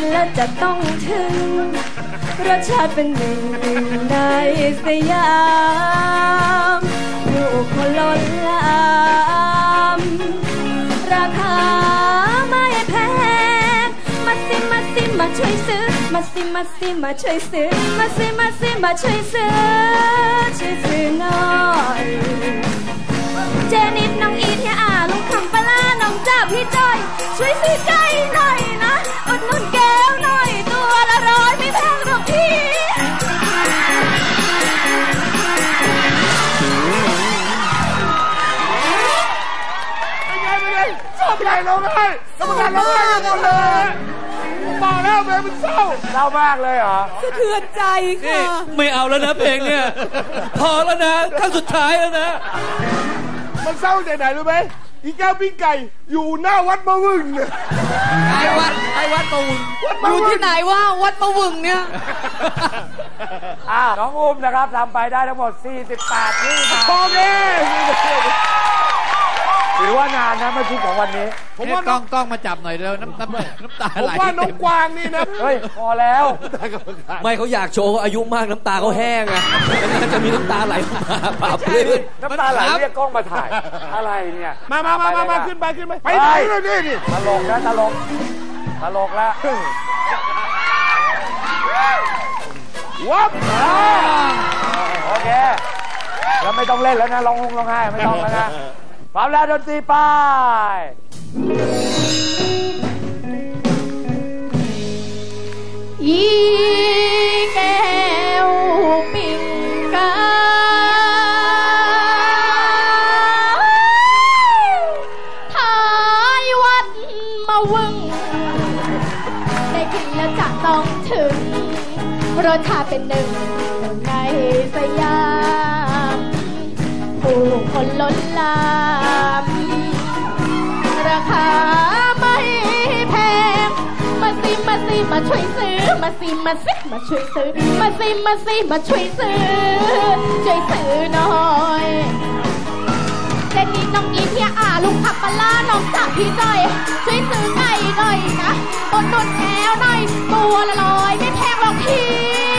นแล้วจะต้องถึง รสชาติเป็นหนึ่งในสยามลูกคนล้นลามราคาไม่แพง มาสิมาสิมาช่วยซื้อ มาสิมาสิมาช่วยซื้อ มาสิมาสิมาช่วยซื้อ ช่วยซื้อหน่อยเจนิดน้องอีทเฮียอาลุงคำปลาน้องจ้าพี่จ้อย ช่วยซื้อไก่หน่อยนะ อดนุ่นแก งชอบใหญ่ร้องไห้กรรมการร้องไห้กันหมดเลยบอกแล้วเพลงมันเศร้าเล่ามากเลยเหรอสะเทือนใจนี่ค่ะไม่เอาแล้วนะเพลงเนี่ย พอแล้วนะครั้งสุดท้ายแล้วนะ มันเศร้าไหนรู้ไหมอีแก้วปิ้งไก่อยู่หน้าวัดมะวึงเนี่ยไอ้วัดไอ้วัดมาวุนวัดอมะยู่วึที่งไหนว่าวัดมะวึงเนี่ย อ่าน้องอุ้มนะครับทำไปได้ทั้งหมด 48วินาโอทีเค ถือว่านานนะเมื่อกี้ของวันนี้ ผมนี่ว่ากน้ล้อองงกล้องมาจับหน่อยเร็วน้ำน้ำน้ำตาผมไหลว่าน้องกวางนี่นะเฮ้ย พอแล้ว ไม่เขาอยากโชว์เขาอายุมากน้ำตาเขาแห้งไงแล้วจะมีน้ำตาไหลมาปราบปลื้มน้ำตาไหลเรียกกล้องมาถ่าย อะไรเนี่ยมามามามามาไปเลยขึ้นไปขึ้นไปไปไหนเลยนี่นี่ตลกนะตลกตลกแล้ววับโอเค แล้วไม่ต้องเล่นแล้วนะร้องฮงร้องไห้ไม่ต้องแล้วนะ พร้อมแล้วดนตรีไป มาสิมาสิมาช่วยซื้อ มาสิมาสิมาช่วยซื้อ ช่วยซื้อหน่อยเจนนี่น้องอีเทียอาลุงขับปลาร้าน้องจากพี่จ้อยช่วยซื้อไก่หน่อยนะต้นต้นแอวหน่อยตัวละลอยไม่แพงหรอกพี่พี่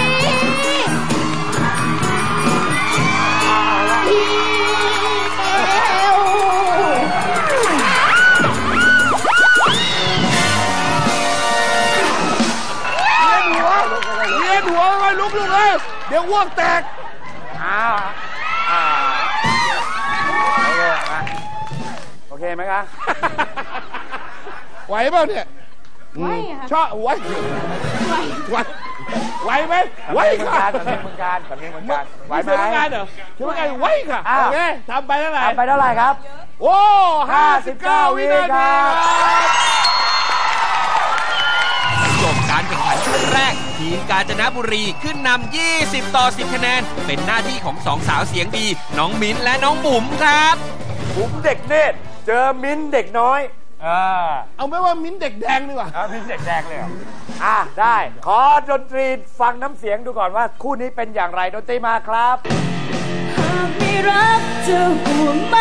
เลยเดี๋ยวอ้วกแตกอ้าวอ่าโอเคมาโอเคไหมคะ ไหวเปล่าเนี่ยไหวค่ะชอบไหวไหวไหวไหวไหมไหวเหมือนค่ะกันแบบนี้เหมือนกันแบบนี้เหมือนกันไหวไหมเสียงานเหรอเสียงานไหวค่ะอ้าวโอเคทำไปเท่าไหร่ทำไปเท่าไหร่ครับ โอ้ห้าสิบเก้า59วินาทีครับจบการแข่งขันช่วงแรก ทีมกาญจนบุรีขึ้นนำ 20 ต่อ 10 คะแนน เป็นหน้าที่ของสองสาวเสียงดี น้องมิ้นและน้องบุ๋มครับผมเด็กเนตรเจอมิ้นท์เด็กน้อย อ่าเอาไหม่ว่ามิ้นท์เด็กแดงดีกว่าอ่ามิ้นท์เด็กแดงเลยเหรออะได้ ขอดนตรีฟังน้ำเสียงดูก่อนว่า คู่นี้เป็นอย่างไรดนตรีมาครับหากไม่รักจะห่วงไหม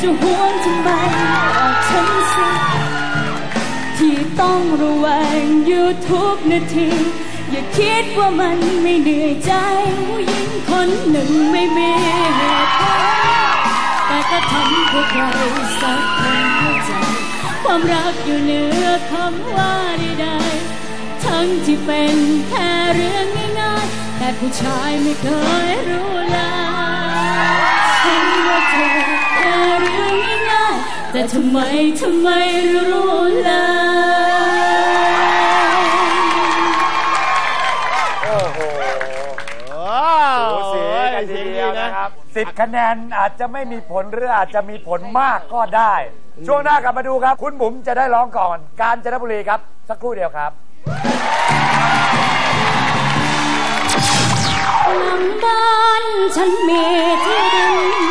จะห่วงทำไมบอกฉันสิ ที่ต้องระแวงอยู่ทุกนาที อย่าคิดว่ามันไม่เหนื่อยใจผู้หญิงคนหนึ่งไม่มีเหตุผลแต่ก็ทำพื่อใครสักคนเข้าใจ ความรักอยู่เหนือคำว่าใดๆทั้งที่เป็นแค่เรื่องง่ายๆ แต่ผู้ชายไม่เคยรู้เลยฉันว่าเธอแค่เรื่อง แต่ทำไมทำไมรู้เลยโอ้โหสูสีกันทีเดียวนะครับสิบคะแนนอาจจะไม่มีผลหรืออาจจะมีผลมากก็ได้ ช่วงหน้ากลับมาดูครับ คุณบุ๋มจะได้ร้องก่อน การจนบุรีครับ สักครู่เดียวครับหลังบ้านฉันมีที่ดิน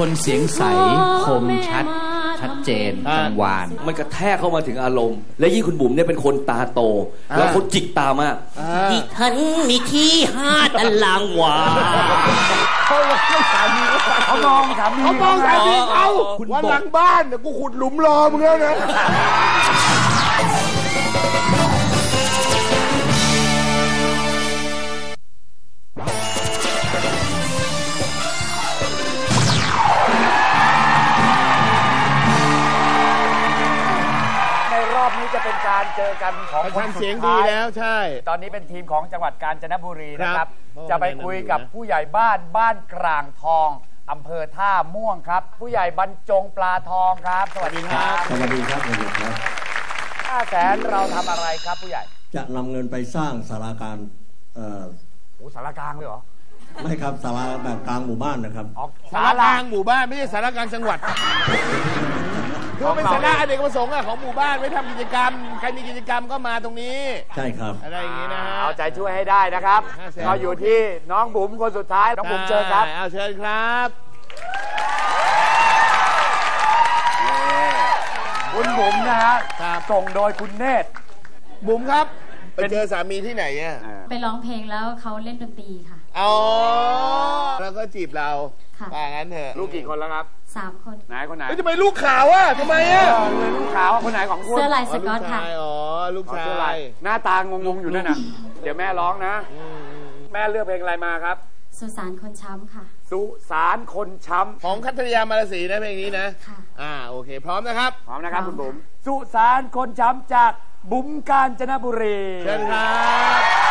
คนเสียงใสคมชัด ชัดเจนอ่ากังวาน มันกระแทกเข้ามาถึงอารมณ์ และยิ่งคุณบุ๋มเนี่ยเป็นคนตาโตอ่าแล้วเขาจิกตามากอ่าดิฉันมีที่ห้าตารางวาเขาไม่สามีเขาเขามองสามีเขามองสามีเขาคุณว่าบอกหลังบ้านเนี่ยกูขุดหลุมรอมึงแล้วนะ จะเป็นการเจอกันของประคนชันสุเสียงดดีท้ายแล้วใช่ ตอนนี้เป็นทีมของจังหวัดกาญจนบุรีนะคครัรับ บจะไปคุยกับผู้ใหญ่บ้านบ้านกลางทองอำเภอท่าม่วงครับ ผู้ใหญ่บรรจงปลาทองครับ สวัสดีครับสวัสดีครับสวัสดีครับ ห้าแสนเราทำอะไรครับผู้ใหญ่จะนำเงินไปสร้างสาราการเอ่อโอ้สารกลางเลยเหรอไม่ครับสาราแบบกลางหมู่บ้านนะครับออกสารกลางหมู่บ้านไม่ใช่สารกลางจังหวัด คือเป็นสาระอเนกประสงค์อะของหมู่บ้านไว้ทำกิจกรรม ใครมีกิจกรรมก็มาตรงนี้ ใช่ครับ อะไรอย่างนี้นะฮะ เอาใจช่วยให้ได้นะครับห้าแสนก็อยู่ที่น้องบุ๋มคนสุดท้าย น้องบุ๋มเชิญครับได้เอาเชิญครับคุณบุ๋มนะฮะครับส่งโดยคุณเนตร บุ๋มครับ ไปเป็นเจอสามีที่ไหนอะไปร้องเพลงแล้วเขาเล่นดนตรีค่ะ อ๋อแล้วก็จีบเราค่ะ ว่างั้นเถอะลูกกี่คนแล้วครับ สามคนไหนคนไหนเอ้ยทำไมลูกขาวอะทำไมอะเออเลยลูกขาวคนไหนของคุณเสื้อลายสอ๋อลูกอตกค่ะชายอ๋อลูกอ๋อชาเสื้อลายยหน้าตางงๆอยู่นั่นน่ะ เดี๋ยวแม่ร้องนะอืมอืมแม่เลือกเพลงอะไรมาครับ สุสานคนช้ำค่ะ สุสานคนช้ำ ของคัตยามารสีนะเพลงนี้นะ ค่ะ อ่าโอเค พร้อมนะครับพร้อมนะครับพร้คุอมณบุ๋มสุสานคนช้ำจากบุ๋มกาญจนบุรี เชิญครับ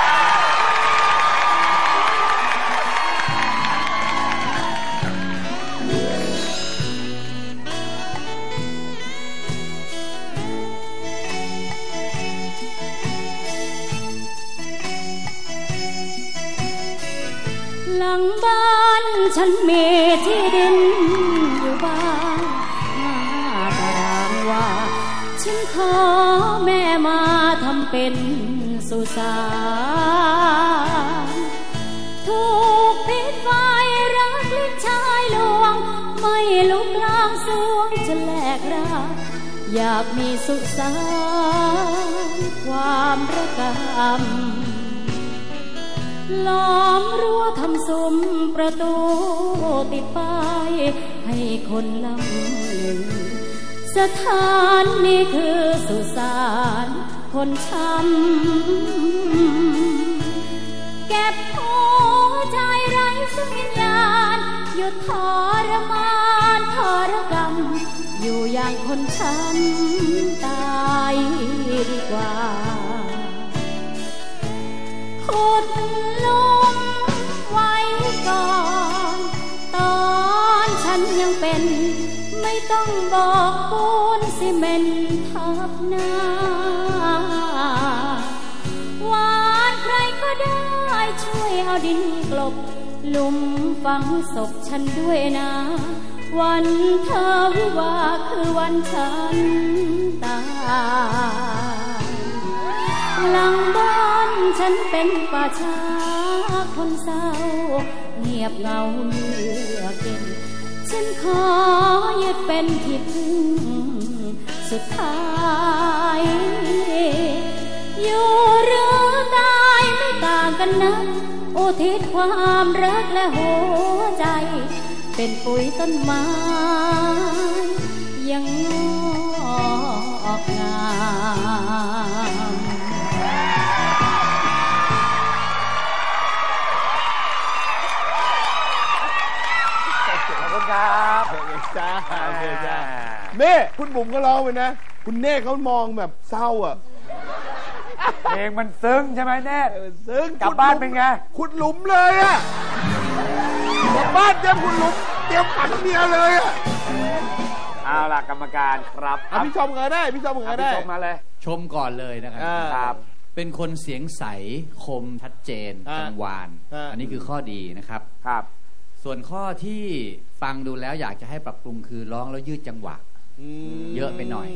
ฉันมีที่ดินอยู่บ้านห้าตารางวาฉันขอแม่มาทำเป็นสุสานถูกพิษไฟรักลิ้นชายลวง ไม่ลุกลามสวงจะแลกรักอยากมีสุสานความระกำ ล้อมรั้วทำซุ้มประตูติดป้ายให้คนลำหนึ่งสถานนี้คือสุสานคนช้ำเก็บหัวใจไร้ซึ่งวิญญาณหยุดทรมานทรกรรม อยู่อย่างคนช้ำตายดีกว่าขุด บอกปูนซีเมนทับหน้าวานใครก็ได้ช่วยเอาดินกลบหลุมฝังศพฉันด้วยนะ วันเธอวิวาคือวันฉันตายหลังบ้านฉันเป็นป่าช้าคนเศร้า เงียบเงาเลือกเก็น ฉันขอยึดเป็นที่พึ่งสุดท้ายอยู่หรือตายไม่ต่างกันนะอุทิศความรักและหัวใจ เป็นปุ๋ยต้นไม้ยังงอกงาม จ้าโอเคจ้าเน่คุณบุ๋มก็ร้องไปนะ คุณเน่เขามองแบบเศร้าอะเพลงมันซึ้งใช่ไหมเนตรซึ่งกลับบ้านเป็นไงขุดหลุมเลยอะกลับบ้านเตรียมขุดหลุมเตรียมฝังเมียเลยอะเอาล่ะกรรมการครับอะพี่ชมกันได้พี่ชมกันพี่ได้ชมมาเลย ชมก่อนเลยนะครับอ่าครับ เป็นคนเสียงใสคมชัดเจนอ่ากังวานอ่าอันนี้คือข้อดีนะครับครับ ส่วนข้อที่ฟังดูแล้วอยากจะให้ปรับปรุงคือร้องแล้วยืดจังหวะมเยอะไปหน่อย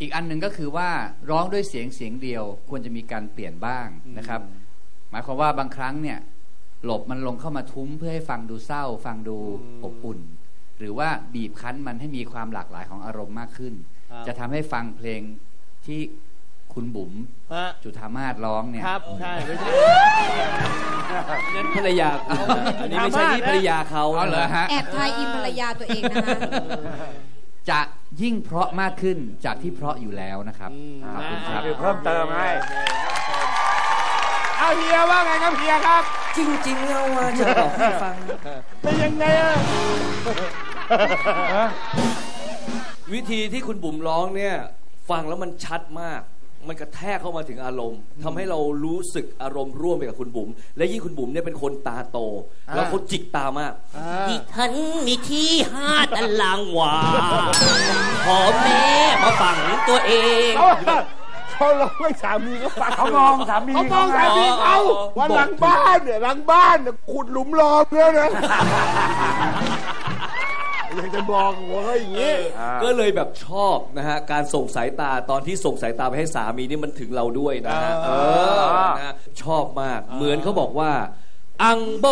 อีกอันหนึ่งก็คือว่าร้องด้วยเสียงเสียงเดียว ควรจะมีการเปลี่ยนบ้างนะครับ หมายความว่าบางครั้งเนี่ยหลบมันลงเข้ามาทุ้มเพื่อให้ฟังดูเศร้า ฟังดูอบอุ่น หรือว่าบีบคั้นมันให้มีความหลากหลายของอารมณ์มากขึ้นครับจะทำให้ฟังเพลงที่ คุณบุ๋มฮะจุธามาศร้องเนี่ยครับใช่ไม่ใช่นั่นภรรยาเขาอันนี้ไม่ใช่นี่ภรรยาเขาอ๋อเหรอฮะแอบทายอินภรรยาตัวเองนะคะจะยิ่งเพราะมากขึ้นจากที่เพราะอยู่แล้วนะครับขอบคุณครับคือเพิ่มเติมให้เอาเฮียว่าไงครับเฮียครับ จริงๆแล้วว่าจะบอกให้ฟังเป็นยังไงอะวิธีที่คุณบุ๋มร้องเนี่ย ฟังแล้วมันชัดมาก มันกระแทกเข้ามาถึงอารมณ์ทำให้เรารู้สึกอารมณ์ร่วมไปกับคุณบุ๋มและยิ่งคุณบุ๋มเนี่ยเป็นคนตาโตแล้วเขาจิกตามากดิฉันมีที่ห้าตารางวาขอแม่มาฝังตัวเอง เขาเขาร้องให้สามีเขาฟังเขามองสามีเขามองสามีเขาอ๋อว่าหลังบ้านเนี่ยหลังบ้านเนี่ยขุดหลุมรอเพื่อนะ อยากจะบอกหัวเขาอย่างนี้ ก็เลยแบบชอบนะฮะการส่งสายตาตอนที่ส่งสายตาไปให้สามีนี่มันถึงเราด้วยนะฮะเอเอออนะฮะชอบมากเหมือนเขาบอกว่าอังโบ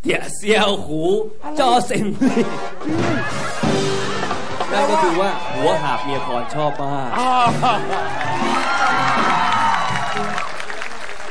เตี่ยเซียวหูจอเซ็งนั่นก็คือว่าหัวหาบเมียคอนชอบมาก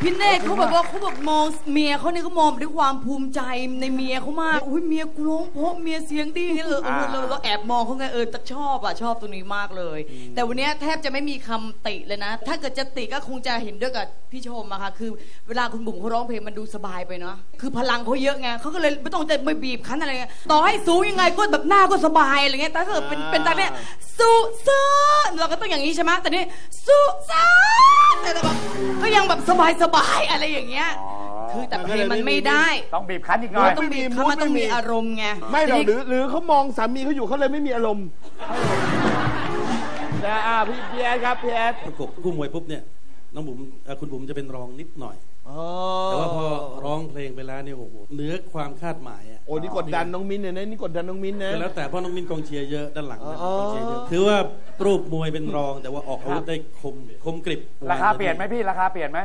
พี่เนตรเขาแบบว่าเขาแบบมองเมียเขาเนี่ยเขามองด้วยความภูมิใจในเมียเขามากอุ้ยเมียกูร้องเพราะเมียเสียงดีอย่างเงี้ยเลยเออเราเราแอบมองเขาไงเออแต่ชอบอะชอบตรงนี้มากเลย แต่วันเนี้ยแทบจะไม่มีคำติเลยนะ ถ้าเกิดจะติก็คงจะเห็นด้วยกับพี่ชมอะค่ะคือ เวลาคุณบุ๋มเขาร้องเพลงมันดูสบายไปเนาะคือพลังเขาเยอะไงเขาก็เลยไม่ต้องจะไปบีบคั้นอะไรเงี้ยต่อให้สูงยังไงก็แบบหน้าก็สบายอะไรเงี้ยแต่ถ้าเกิดเป็นเป็นตาเนี่ยสุซ่านเราก็ต้องอย่างนี้ใช่ไหมแต่นี่สุซ่านแต่แบบก็ยังแบบสบายสบายๆอะไรอย่างเงี้ย คือแต่เพลงมันไม่ได้ต้องบีบคั้นอีกหน่มัอยนต้องมีคำมันต้องมีอารมณ์ไงไม่หรอกทีหรืนี้อหรือเขามองสามีเขาอยู่เขาเลยไม่มีอารมณ์แต่อ่าพี่พี่แอดครับพี่แอดประกบคู่มวยปุ๊บเนี่ยน้องบุ๋มเอ่อคุณบุ๋มจะเป็นรองนิดหน่อยอ๋อแต่ว่าพอร้องเพลงไปแล้วเนี่ยโอ้โหเหนือความคาดหมายอะโอ้นี่กดดันน้องมิ้นท์เนี่ยนะนี่กดดันน้องมิ้นท์นะก็แล้วแต่เพราะน้องมินกองเชียร์เยอะด้านหลังนะอ๋อกองเชียร์เยอะถือว่ารูปมวยเป็นรองแต่ว่าออกอาวุธได้คมคมกริบราคาเปลี่ยนไหมพี่ราคาเปลี่ยนไหม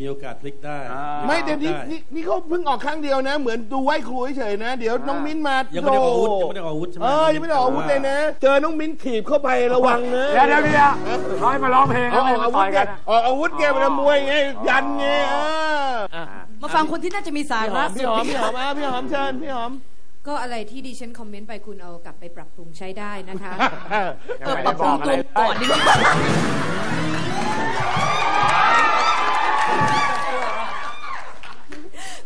มีโอกาสพลิกได้ไม่เดี๋ยวนี้ได้นี่นี่เขาเพิ่งออกครั้งเดียวนะ เหมือนดูไหว้ครูเฉยๆนะ เดี๋ยวน้องมิ้นท์มายังไม่ได้ออกอาวุธโยังไม่ได้ออกอาวุธใช่ไหม เออยังไม่ได้ออกอาวุธเลยนะ เจอน้องมิ้นท์ถีบเข้าไประวังนะเดี๋ยวเดี๋ยวเดี๋ยวเขาให้มาร้องเพลงเอาให้ออกมาอาวุต่ธอยไงกันออกอาวุธไงเป็นมวยไงยันไงเออมาฟังคนที่น่าจะมีสาพี่หระอมพี่หอมพี่หอมอะพี่หอมเชิญพี่หอม ก็อะไรที่ดิฉันคอมเมนต์ไปคุณเอากลับไปปรับปรุงใช้ได้นะคะเออปรับปรุงตัวก่อนดีกว่า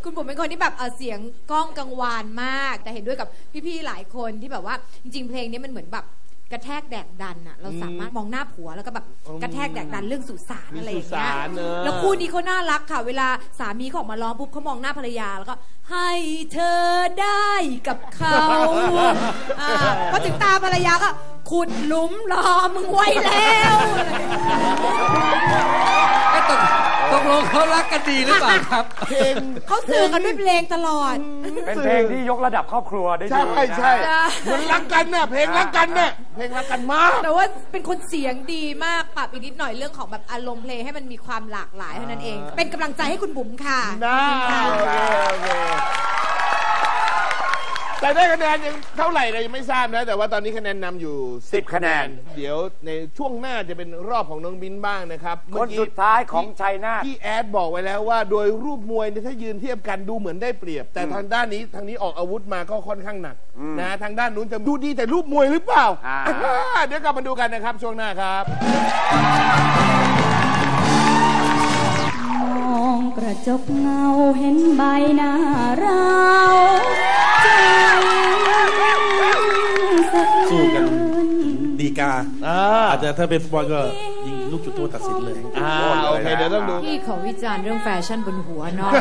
คุณผมเป็นคนที่แบบเอ่อเสียงก้องกังวานมาก แต่เห็นด้วยกับพี่ๆหลายคนที่แบบว่าจริง ๆ เพลงนี้มันเหมือนแบบกระแทกแดกดันอะเราสามารถมองหน้าผัวแล้วก็แบบกระแทกแดกดันเรื่องสุสานอะไรอย่างเงี้ยมีสุสานเนอะ แล้วคู่นี้เขาน่ารักค่ะ เวลาสามีเขาออกมาร้องปุ๊บเขามองหน้าภรรยาแล้วก็ ให้เธอได้กับเขาอ่าพอถึงตาภรรยาก็ขุดหลุมรอมึงไว้แล้วอะไรอย่างเงี้ยเอ๊ะตก ตกลงเขารักกันดีหรือเปล่าครับ เพลงเขาสื่อกันด้วยเพลงตลอด เป็นเพลงที่ยกระดับครอบครัวได้ดีใช่นะใช่เหมือนรักกันน่ะเพลงรักกันน่ะเพลงรักกันมาก แต่ว่าเป็นคนเสียงดีมากปรับอีกนิดหน่อยเรื่องของแบบอารมณ์เพลงให้มันมีความหลากหลายเท่านั้นเอง เป็นกำลังใจให้คุณบุ๋มค่ะนะขอบคุณค่ะโอเคโอเค แต่ได้คะแนนยังเท่าไหร่เรายังไม่ทราบนะ แต่ว่าตอนนี้คะแนนนำอยู่ 10คะแนน เดี๋ยวในช่วงหน้าจะเป็นรอบของน้องบินบ้างนะครับคเมื่อนกี้สุดท้ายของชัยนาท พี่แอดบอกไว้แล้วว่า โดยรูปมวยเนี่ยถ้ายืนเทียบกันดูเหมือนได้เปรียบ แต่ทางด้านนี้ทางนี้ออกอาวุธมาก็ค่อนข้างหนักนะทางด้านนู้นจะดูดีแต่รูปมวยหรือเปล่าอ่า เดี๋ยวกลับมาดูกันนะครับช่วงหน้าครับ มองกระจกเงาเห็นใบหน้าเรา ดีกา อ่าอาจจะถ้าเป็นฟุตบอลก็ยิงลูกจุดโทษตัดสินเลยอ่าโอเคเดี๋ยวต้องดูพี่ขอวิจารณ์เรื่องแฟชั่นบนหัวน้อง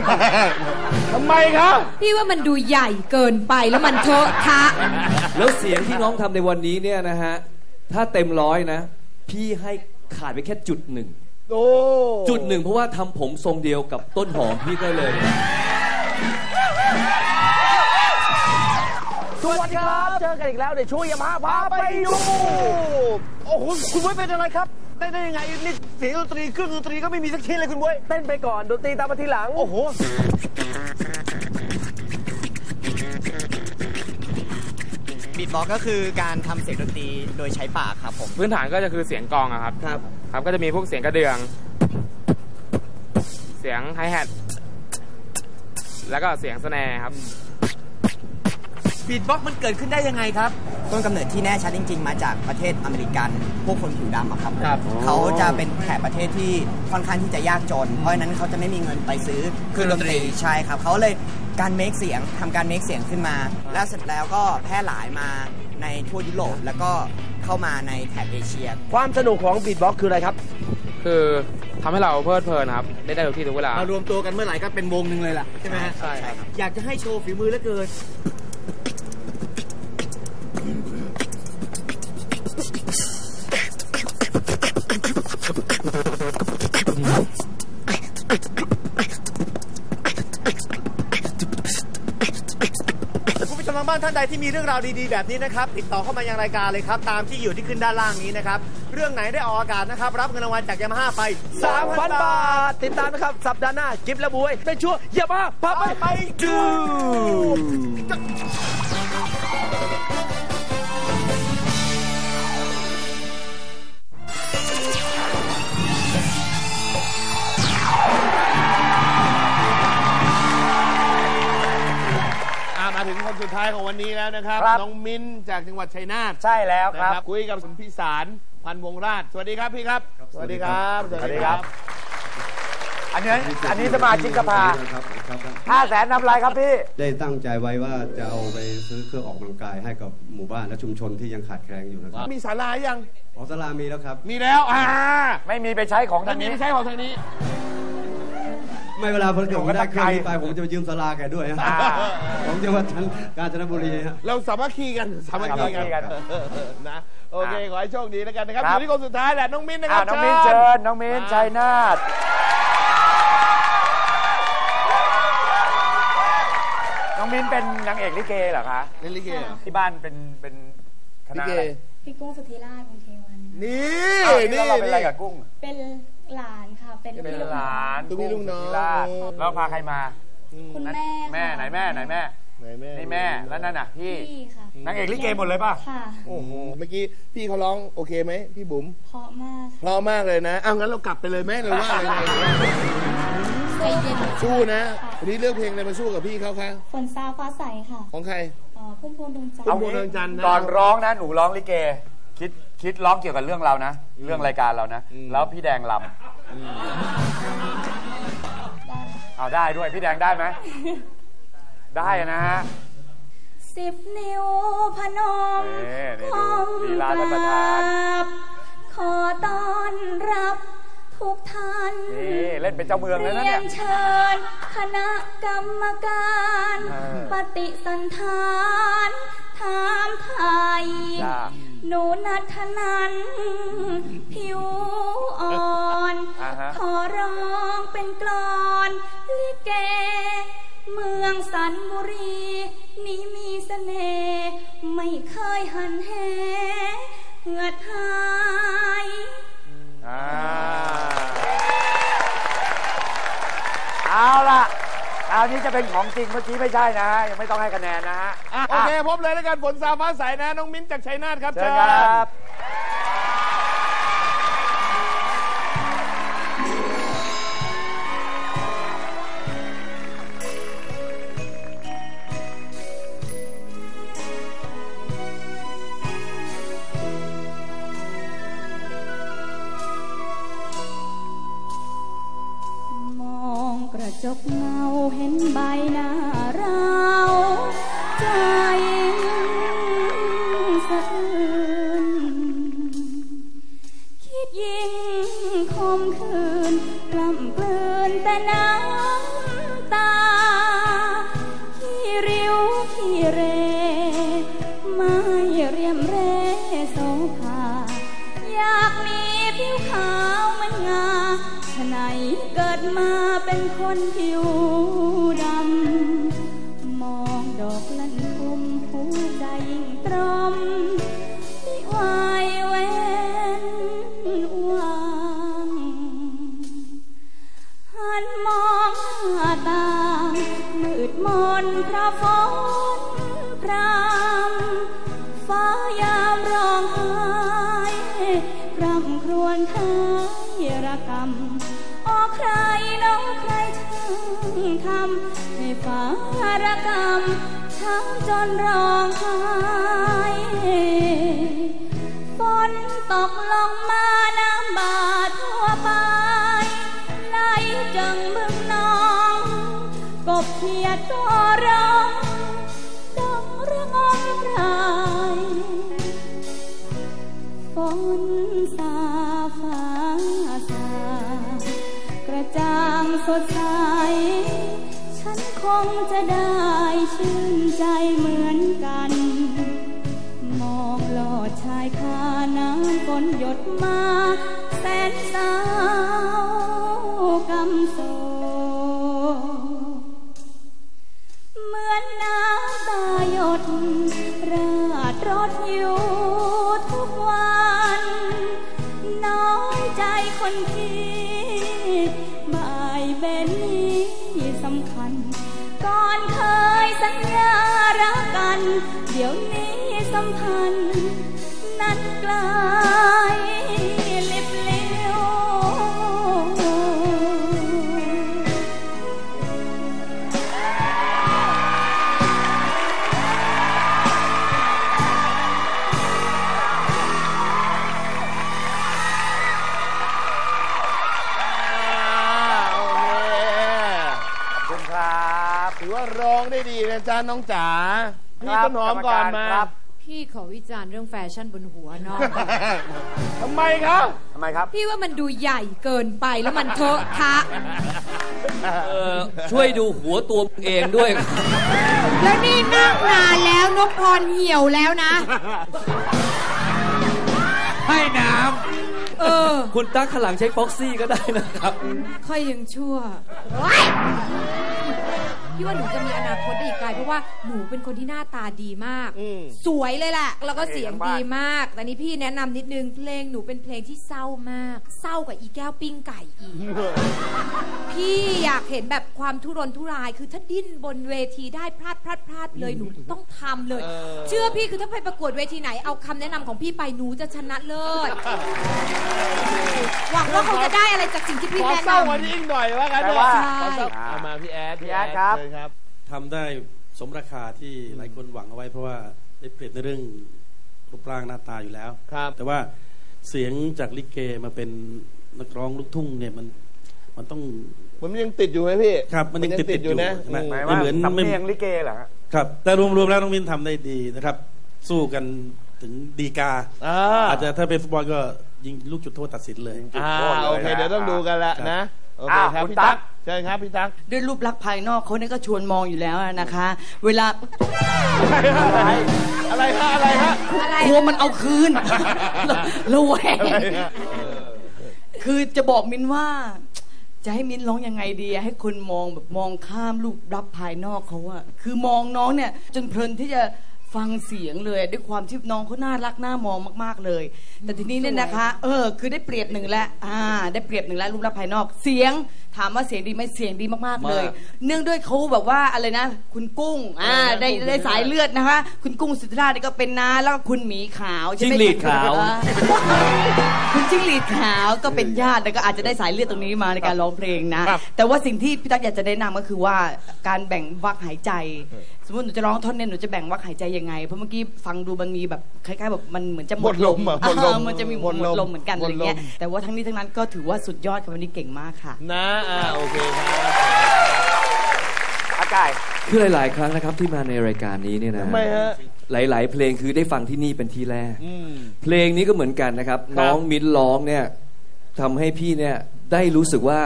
ทำไมครับพี่ว่ามันดูใหญ่เกินไปแล้วมันเทอะทะ แล้วเสียงที่น้องทำในวันนี้เนี่ยนะฮะ ถ้าเต็มร้อยนะ พี่ให้ขาดไปแค่จุดหนึ่ง โอ้ จุดหนึ่งเพราะว่าทำผมทรงเดียวกับต้นหอมพี่ได้เลย วัสดีครับ เจอกันอีกแล้วในช่วงยามาพาไปดูโอ้โหคุณบ้วยเป็นอะไรครับได้ได้ยังไงนี่เสียงดนตรีเครื่องดนตรีก็ไม่มีสักชิ้นเลยคุณบ้วยเต้นไปก่อนดนตรีตามมาทีหลังโอ้โหเบีทบ็อกก็คือการทำเสียงดนตรีโดยใช้ปากครับผม พื้นฐานก็จะคือเสียงกลองอะครับ ครับ ครับก็จะมีพวกเสียงกระเดื่อง เสียงไฮแฮทแล้วก็เสียงสแนร์ครับ บีทบ็อกมันเกิดขึ้นได้ยังไงครับ ต้นกำเนิดที่แน่ชัดจริง ๆ มาจากประเทศอเมริกัน พวกคนผิวดำอะครับ เขาจะเป็นแถบประเทศที่ค่อนข้างที่จะยากจน เพราะฉะนั้นเขาจะไม่มีเงินไปซื้อเครื่องดนตรีใช่ครับ เขาเลยการเมคเสียงทำการเมคเสียงขึ้นมา แล้วเสร็จแล้วก็แพร่หลายมาในทั่วยุโรปแล้วก็เข้ามาในแถบเอเชีย ความสนุกของบีทบ็อกคืออะไรครับ คือทำให้เราเพลิดเพลินครับได้ได้ทุกที่ทุกเวลา มารวมตัวกันเมื่อไหร่ก็เป็นวงหนึ่งเลยล่ะ ใช่ไหมฮะใช่ครับ อยากจะให้โชว์ฝีมือเหลือเกิน บ้านท่านใดที่มีเรื่องราวดีๆแบบนี้นะครับ ติดต่อเข้ามายังรายการเลยครับ ตามที่อยู่ที่ขึ้นด้านล่างนี้นะครับ เรื่องไหนได้ออกอากาศนะครับ รับเงินรางวัลจากยามาฮ่าไป 3,000บาทติดตามนะครับ สัปดาห์หน้า กิฟและบวยในช่วงยามาฮ่าพาไปไปดูอ่ายของวันนี้แล้วนะครับครับ น้องมิ้นจากจังหวัดชัยนาทใช่แล้วครับนะคุยกับสุนพิสารพันวงราช สวัสดีครับพี่ครับสวัสดีครับสวัสดีครับ อันนี้อันนี้สมาชิกสภาห้าแสนทำไรครับพี่ ได้ตั้งใจไว้ว่าจะเอาไปซื้อเครื่องออกกำลังกายให้กับหมู่บ้านและชุมชนที่ยังขาดแคลนอยู่นะครับมีศาลายังออสลามีแล้วครับ มีแล้วอ่าไม่มีไปใช้ของถ้าทางมีนี้ไม่ใช่ของทางนี้ ไม่เวลาผมเกิดผมได้เครื่องนี้ไปผมจะไปยืมศาลาแกด้วยฮะอ่า ผมจะว่าทันกาญจนบุรีฮะ เราสามัคคีกันสามัคคีสามัคคีกักันนนะโอเคขอให้โชคดีแล้วกันนะครับคอรับ ยู่ที่คนสุดท้ายแหละน้องมิ้นนะคอ่ารับน้องมิ้นเชิญน้องมิ้นชัยนาทน้องมิ้นเป็นนางเอกลิเกเหรอคะเล่นลิเกเหรอที่บ้านเป็นเป็นคลิณะเกอะไรพี่กุ้งสุธิราชวงศ์เทวัน นี่อ้าวนี่แล้วเราเป็นอะไรนี่กับกุ้ง เป็น หลานค่ะ เป็นเป็นพี่ลูกหลานลูกพี่ลูกน้อง สุธิราชแล้วพาใครมาคุณแม่แม่ไหนแม่ไหนแม่ไหนแม่นี่แม่แล้วนั่นน่ะพี่พี่ค่ะ นางเอกลิเกหมดเลยป่ะ ค่ะโอ้โหเมื่อกี้พี่เขาร้องโอเคไหมพี่บุ๋มเพราะมากเพราะมากเลยนะเอางั้นเรากลับไปเลยไหมหรือว่าอะไรไงใจเย็นสู้นะวันนี้เลือกเพลงอะไรมาสู้กับพี่เขาคะฝนซาฟ้าใสค่ะของใคร เอ่อพุ่มพวงดวงจันทเอาร์วงดวงจันทร์นะก่อนร้องนะหนูร้องลิเก คิดคิดร้องเกี่ยวกับเรื่องเรานะ เรื่องรายการเรานะ แล้วพี่แดงลำเอาได้ด้วยพี่แดงได้ไหมได้นะฮะสิบนิ้วพนมนี่นี่ก้มดูลีลากท่านประธานราบขอต้อนรับ ทุกท่านนี่เล่นเป็นเจ้าเมืองเลยนะเรีเนี่ยยนเชิญ คณะกรรมการเออปฏิสันทานถามไทย จ้าหนูนัทนันผิวอ่อนอ่าฮะ ขอร้องเป็นกลอนลิเก เมืองสันบุรี นี้มีเสน่ห์ไม่เคยหันแหเหือดหา นี้จะเป็นของจริงเมื่อกี้ไม่ใช่นะฮะยังไม่ต้องให้คะแนนนะฮะอะโอเคพบเลยแล้วกันฝนซาฟ้าใสนะน้องมิ้นจากชัยนาทครับเชิญครับ นหยดมาแสนเศร้ากำโศกเหมือนน้ำตาหยด ราดรถอยู่ทุกวัน น้อยใจคนที่บ่ายเบนนี้สำคัญ ก่อนเคยสัญญารักกัน เดี๋ยวนี้สัมพันธ์ นั้นไกลายลิบลิวโอเคขอบคุณครับ ถือว่าร้องได้ดีนะจ๊ะน้องจ๋าพี่ครับต้นหอมก่อนมา ครับ พี่ขอวิจารณ์เรื่องแฟชั่นบนหัวน้อง ทำไมครับทำไมครับ พี่ว่ามันดูใหญ่เกินไปแล้วมันเทอะทะ เออช่วยดูหัวตัวเองด้วย แล้วนี่นั่งนานแล้วนกพรเหี่ยวแล้วนะ ให้น้เออำคุณตั๊กขางหลังใช้ฟ็อกซี่ก็ได้นะครับ ค่อยยังชั่ว พี่ว่าหนูจะมีอนาคตได้อีกไกลเพราะว่าหนูเป็นคนที่หน้าตาดีมากสวยเลยแหละ แล้วก็เสียงดีมาก แต่นี้พี่แนะนำนิดนึงเพลงหนูเป็นเพลงที่เศร้ามาก เศร้ากว่าอีแก้วปิ้งไก่อีก พี่อยากเห็นแบบความทุรนทุราย คือถ้าดิ้นบนเวทีได้พลาดพลาดพลาดเลยหนูต้องทำเลย เชื่อพี่คือถ้าไปประกวดเวทีไหนเอาคำแนะนำของพี่ไปหนูจะชนะเลิศหวังว่าคงจะได้อะไรจากสิ่งที่พี่ขอแนะเศร้ากว่านำ นี้อีกหน่อยว่ากันแต่เถอะว่าขอเศร้าเอามาพี่แอดพี่แอดครับเชิญครับทำได้สมราคาที่หลายคนหวังเอาไว้ เพราะว่าได้เปรียบในเรื่องรูปร่างหน้าตาอยู่แล้วครับ แต่ว่าเสียงจากลิเกมาเป็นนักร้องลูกทุ่งเนี่ยมันมันต้องมันยังติดอยู่ไหมพี่ครับ มันยังติดติดอยู่นะใช่ไหมหมายไม่ว่าเหมือนสำไม่เนียงลิเกเหรอฮะครับ แต่รวมๆแล้วน้องมินทำได้ดีนะครับ สู้กันถึงดีกาอ่าอาจจะถ้าเป็นฟุตบอลก็ยิงลูกจุดโทษตัดสินเลยอ่าโอเคเดี๋ยวต้องดูกันละนะโอเคครับพี่ตั๊ก เชิญครับพี่ตั๊กด้วยรูปลักษณ์ภายนอกเขาเนี่ยก็ชวนมองอยู่แล้วนะคะ เวลาอะไรฮะอะไรฮะกลัวมันเอาคืน ระแวงอะไรฮะคือจะบอกมินว่า จะให้มินร้องยังไงดีอะให้คนมองแบบมองข้ามรูปลักษณ์ภายนอกเขาอะคือมองน้องเนี่ย จนเพลินที่จะฟังเสียงเลยด้วยความที่น้องเขาน่ารักน่ามองมาก ๆเลย แต่ทีนี้เนี่ยนะคะ เออ คือได้เปรียบหนึ่งแล้วอ่า ได้เปรียบหนึ่งแล้วรูปลักษณ์ภายนอก เสียง ถามว่าเสียงดีไหมเสียงดีมากๆเลย มากเนื่องด้วยเขาแบบว่าอะไรนะ คุณกุ้งอ่าได้ได้สายเลือดนะคะ คุณกุ้งสุธรานี่ก็เป็นน้าแล้วก็คุณหมีขาวใช่จิ้ไหงมหรีดขาว อ่คุณจิ้งหรีดขาวก็เป็นญาติแล้วก็อาจจะได้สายเลือดตรงนี้มาในการร้องเพลงนะแต่ว่าสิ่งที่พี่ตั๊กอยากจะแนะนำก็คือว่าการแบ่งวรรคหายใจ สมมติหนูจะร้องท่อนเนี่ยหนูจะแบ่งวรรคหายใจยังไงเพราะเมื่อกี้ฟังดูมันมีแบบคล้ายๆแบบมันเหมือนจะหมดลมหมดลมอะหมดลมเออมันจะมีหมดหมดลมลมเหมือนกันอะไรเงี้ยหมดลม แต่ว่าทั้งนี้ทั้งนั้นก็ถือว่าสุดยอดค่ะวันนี้เก่งมากค่ะ นะอ่าโอเคครับอากายคือหลาย ๆ ครั้งนะครับที่มาในรายการนี้เนี่ยนะ ทำไมฮะ หลาย ๆ เพลงคือได้ฟังที่นี่เป็นที่แรก อืม เพลงนี้ก็เหมือนกันนะครับ ครับ น้องมิ้นร้องเนี่ยทำให้พี่เนี่ยได้รู้สึกว่า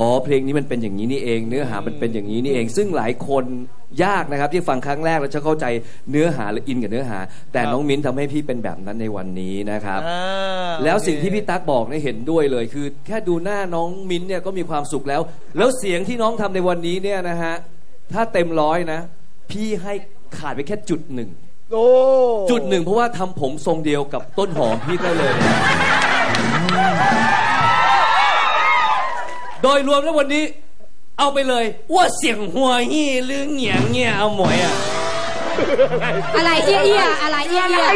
อ๋อเพลงนี้มันเป็นอย่างนี้นี่เอง เนื้อหามันเป็นอย่างนี้นี่เอง ซึ่งหลายคน ยากนะครับที่ฟังครั้งแรกแล้วจะเข้าใจเนื้อหาหรืออินกับเนื้อหา แต่น้องมิ้นทำให้พี่เป็นแบบนั้นในวันนี้นะครับอ่าแล้วโอเคสิ่งที่พี่ตั๊กบอกเนี่ยเห็นด้วยเลย คือ แค่ดูหน้าน้องมิ้นเนี่ยก็มีความสุขแล้ว แล้วเสียงที่น้องทำในวันนี้เนี่ยนะฮะถ้าเต็มร้อยนะ พี่ให้ขาดไปแค่จุดหนึ่งโอ้จุดหนึ่งเพราะว่าทำผมทรงเดียวกับต้นหอมพี่ได้เลย โดยรวมแล้ววันนี้ เอาไปเลยว่าเสียงหัวยี่หรือเหงียงเงี้ยเอาหมวยอะอะไรเอี้ยเอี้ยอะไรเอี้ยเอี้ย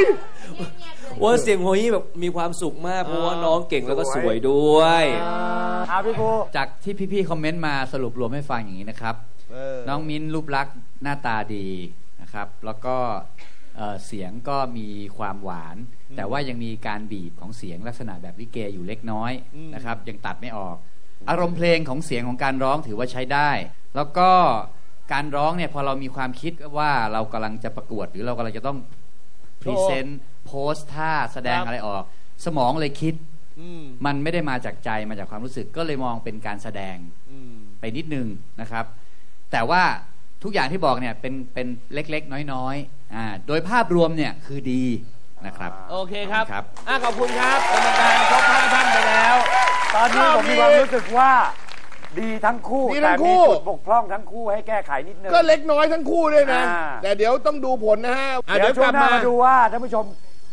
ว่าเสียงหัวยี่แบบมีความสุขมากเพราะว่าน้องเก่งแล้วก็สวยด้วยอาพี่ภูจากที่พี่ๆคอมเมนต์มาสรุปรวมให้ฟังอย่างนี้นะครับเออน้องมิ้นรูปลักษณ์หน้าตาดีนะครับ แล้วก็เอ่อเสียงก็มีความหวาน แต่ว่ายังมีการบีบของเสียงลักษณะแบบลิเกอยู่เล็กน้อยนะครับ ยังตัดไม่ออก อารมณ์เพลงของเสียงของการร้องถือว่าใช้ได้ แล้วก็การร้องเนี่ยพอเรามีความคิดว่าเรากำลังจะประกวด หรือเรากำลังจะต้องพรีเซนต์โพสท่าแสดงครับอะไรออก สมองเลยคิด อืมมันไม่ได้มาจากใจมาจากความรู้สึกก็เลยมองเป็นการแสดงอืมไปนิดนึงนะครับ แต่ว่าทุกอย่างที่บอกเนี่ยเป็นเป็นเล็กๆ น้อยๆอ่าโดยภาพรวมเนี่ยคือดีนะครับ โอเคครับ ครับ อะ ขอบคุณครับกรรมการครบห้าท่านไปแล้วต อนนี้ผมมีความรู้สึกว่า ดีทั้งคู่ดีแต่ทั้งมีคู่จุดบกพร่องทั้งคู่ให้แก้ไขนิดนึง ก็เล็กน้อยทั้งคู่ด้วยนะ อ่า แต่เดี๋ยวต้องดูผลนะฮะอะเดี๋ยวช่วงหน้ามาดูกลับว่าท่านผู้ชม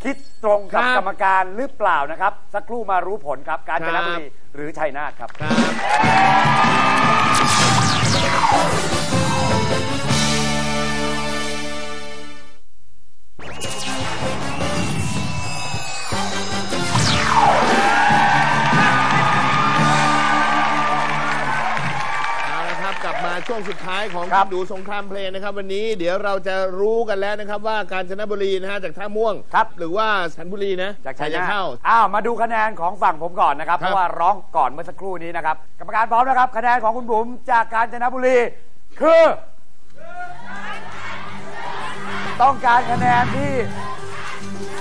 คิดตรงกับครับกรรมการหรือเปล่านะครับ สักครู่มารู้ผลครับการจนครับบุรีหรือชัยนาทครับเอา ช่วงสุดท้ายของครับ ดูสงครามเพลงนะครับ วันนี้เดี๋ยวเราจะรู้กันแล้วนะครับว่าการชนบุรีนะฮะจากท่าม่วง ครับ หรือว่าสันบุรีนะจากใครชัยจะนาทเข้าอ้าว มาดูคะแนนของฝั่งผมก่อนนะครับคเพรับราะว่าร้องก่อนเมื่อสักครู่นี้นะครับ กรรมการพร้อมนะครับ คะแนนของคุณบุ๋มจากกาญจนบุรี คือ ต้องการคะแนนที่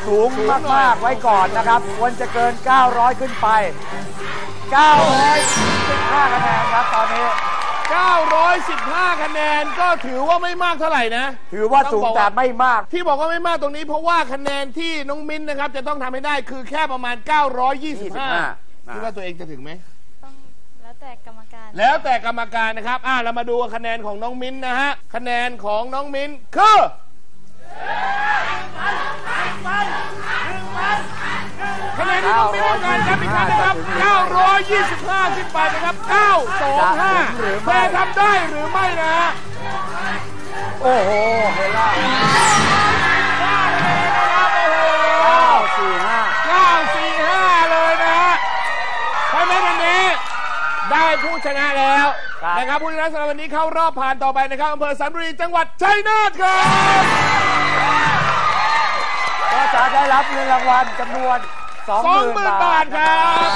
สูงมาก ๆ ไว้ก่อนนะครับ ควรจะเกิน 900 ขึ้นไป 915คะแนนครับตอนนี้ 915 คะแนนก็ถือว่าไม่มากเท่าไหร่นะ ถือว่าสูงแต่ไม่มาก ที่บอกว่าไม่มากตรงนี้ เพราะว่าคะแนนที่น้องมิ้นนะครับ จะต้องทำให้ได้คือแค่ประมาณ 925 คิดว่าตัวเองจะถึงไหม แล้วแต่กรรมการ แล้วแต่กรรมการนะครับ อ่าเรามาดูคะแนนของน้องมิ้นนะฮะ คะแนนของน้องมิ้นคือ คะแนนที่น้องมิ้นต้องการครับอีกครั้งนะครับ 925ขึ้นไปนะครับ 925แต่ทำได้หรือไม่นะฮะโอ้โหเฮล่า945 เลยนะฮะเพราะฉะนั้นวันนี้ได้ผู้ชนะแล้วนะครับผู้ชนะสำหรับวันนี้เข้ารอบผ่านต่อไปนะครับอำเภอสันบุรีจังหวัดชัยนาทครับ ก็จะได้รับเงินรางวัลจำนวน 20,000 20,000บาทครับ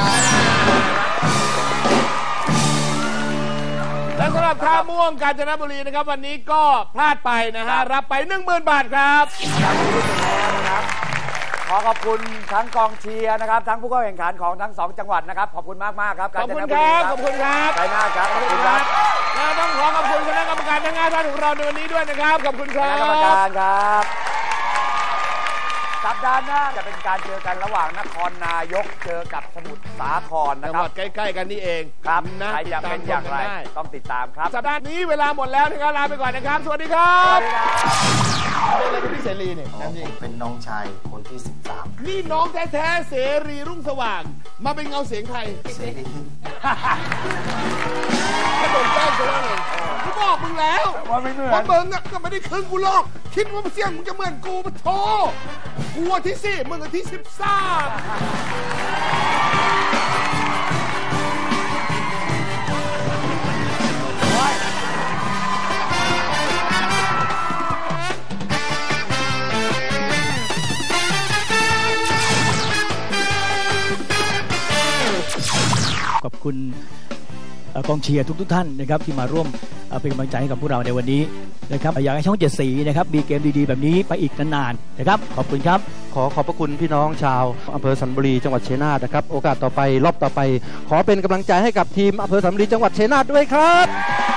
และสำหรับท่าม่วงกาญจนบุรีนะครับ วันนี้ก็พลาดไปนะฮะ รับไป10,000 บาทครับ ขอขอบคุณทั้งกองเชียร์นะครับ ทั้งผู้เข้าแข่งขันของทั้งสองจังหวัดนะครับ ขอบคุณมากมากๆครับขอบคุณกาญจนคบุรับ ขอบคุณครับชัยนาทครับขอบคุณครับและต้องขอขอบคุณคณะกรรมการทั้งห้าท่านของเราในวันนี้ด้วยนะครับ ขอบคุณคครัณะบ กรรมการครับ สัปดาห์หน้าจะเป็นการเจอกันระหว่างนครนายกเจอกับสมุทรสาครนะจังคหรับวัดใกล้ ๆ กันนี่เองครับนะใครจะเป็นอย่างไร ติดตมชมกันได้ต้องติดตามครับสัปดาห์นี้เวลาหมดแล้วนะครับลาไปก่อนนะครับ สวัสดีครับ เป็นอะไรกับพี่เสรีเนี่ยนั่นเองเป็นน้องชายคนที่13นี่น้องแท้ๆเสรีรุ่งสว่าง มาเป็นเงาเสียงใครเสรีกระโดดแกล้งกูแล้วไงกูบอกมึงแล้วว่าไม่เหมือน ว่ามึงอะก็ไม่ได้ครึ่งกูหรอก คิดว่าเสียงมึงจะเหมือนกูมาโทกูอะที่สี่มึงอที่สิบสามขอบคุณกองเชียร์ทุกๆท่านนะครับที่มาร่วม เป็นกำลังใจให้กับพวกเราในวันนี้นะครับอยากให้ช่องเจ็ดสีนะครับมีเกมดีๆ แบบนี้ไปอีกนานๆนะครับขอบคุณครับ ขอขอบพระคุณพี่น้องชาวอำเภอสันบุรีจังหวัดเชียนาทนะครับโอกาสต่อไปรอบต่อไป ขอเป็นกำลังใจให้กับทีมอำเภอสันบุรีจังหวัดเชียนาทด้วยครับ